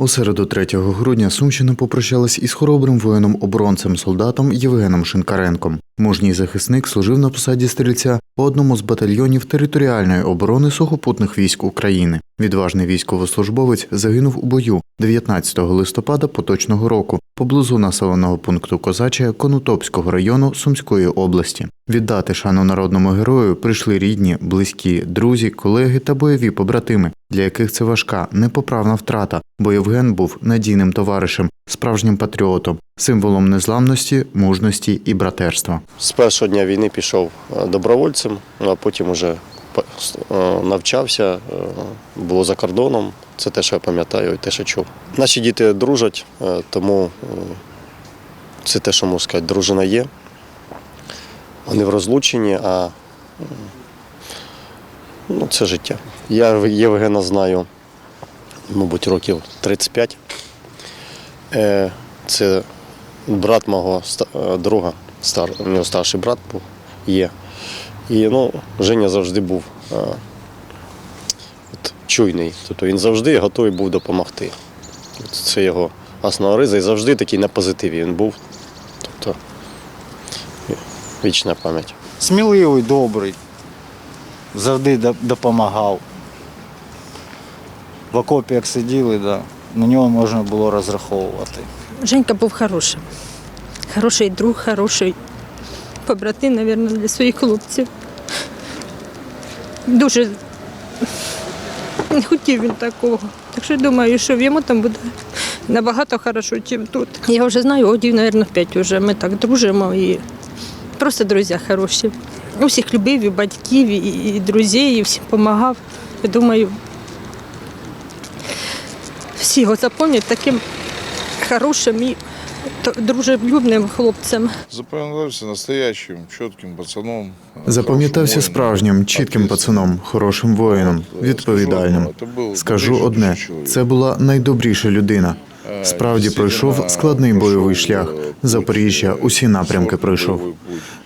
У середу 3 грудня Сумщина попрощалась із хоробрим воїном-оборонцем солдатом Євгеном Шинкаренком. Мужній захисник служив на посаді стрільця по одному з батальйонів територіальної оборони сухопутних військ України. Відважний військовослужбовець загинув у бою 19 листопада поточного року поблизу населеного пункту Козаче Конотопського району Сумської області. Віддати шану народному герою прийшли рідні, близькі, друзі, колеги та бойові побратими, для яких це важка, непоправна втрата, бо Євген був надійним товаришем, справжнім патріотом, символом незламності, мужності і братерства. З першого дня війни пішов е, добровольцем, а потім вже навчався, е, було за кордоном. Це те, що я пам'ятаю, і те, що чув. Наші діти дружать, е, тому е, це те, що можу сказати, дружина є. Вони в розлученні, а ну, це життя. Я Євгена знаю, мабуть, років 35. Е, Це брат мого е, друга, у нього старший брат був, є. І ну, Женя завжди був е, от, чуйний. Тобто він завжди готовий був допомогти. От Це його основна риза і завжди такий на позитиві він був. Тобто вічна пам'ять. Сміливий, добрий, завжди допомагав. В окопі як сиділи, да, на нього можна було розраховувати. Женька був хорошим. Хороший друг, хороший побратим, мабуть, для своїх хлопців. Дуже не хотів він такого. Так що думаю, що в йому там буде набагато хорошо, ніж тут. Я вже знаю, одів, мабуть, п'ять вже. Ми так дружимо і просто друзі хороші. Усіх любив, і батьків, і, і друзів, і всім допомагав. Я думаю, всі його запам'ятають таким хорошим і дружелюбним хлопцем. Запоминался настоящим, четким пацаном. Запам'ятався справжнім, чітким пацаном, хорошим воїном, відповідальним. скажу одне: це була найдобріша людина. Е, Справді пройшов складний бойовий шлях. е, Запоріжжя, усі напрямки пройшов.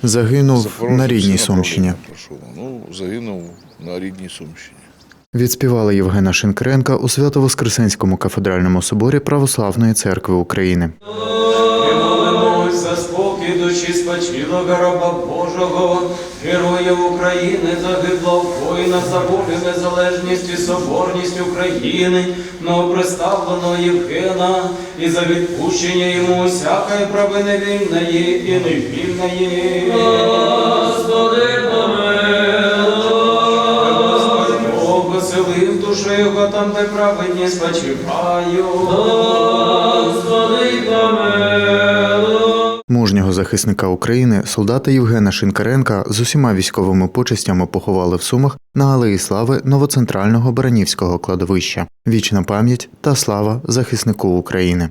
Загинув на рідній Сумщині. Ну, загинув на рідній Сумщині. Відспівали Євгена Шинкаренка у Свято-Воскресенському кафедральному соборі Православної церкви України. Спочилого раба Божого, героїв України, загиблого воїна за волю, незалежність і соборність України, новоприставленого Євгена, і за відпущення йому всякої провини вільної і невільної. Господи, Господь Бог, оселив душу його там, де праведні спочиваю. Господи, помилуй. Мужнього захисника України, солдата Євгена Шинкаренка з усіма військовими почестями поховали в Сумах на Алеї Слави новоцентрального Баранівського кладовища. Вічна пам'ять та слава захиснику України.